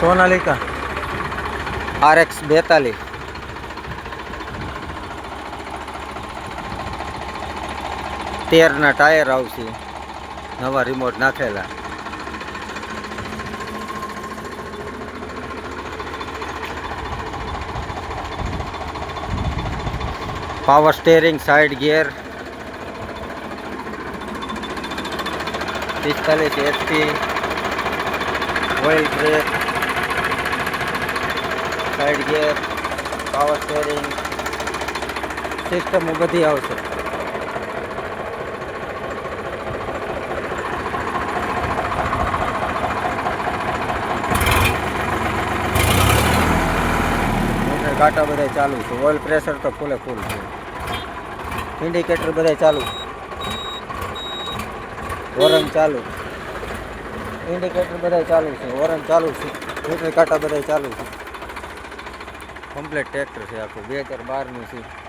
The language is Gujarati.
સોનાલિકા. આરએક્સ બેતાલીસ. તેરના ટાયર આવશે. નવા રિમોટ નાખેલા. પાવર સ્ટેરિંગ સાઈડ ગિયર પિસ્તાલીસ HP oil brake side gear power steering સિસ્ટમો બધી આવશે. કાંટા બધા ચાલુ છે. ઓઇલ પ્રેશર તો ફૂલે ફૂલ છે. ઇન્ડિકેટર બધા ચાલુ હોરન ચાલુ ઇન્ડિકેટર બધા ચાલુ છે. હોરન ચાલુ છે. મીટર કાંટા બધા ચાલુ છે. કમ્પ્લીટ ટ્રેક્ટર છે આખું. બે હજાર બારનું છે.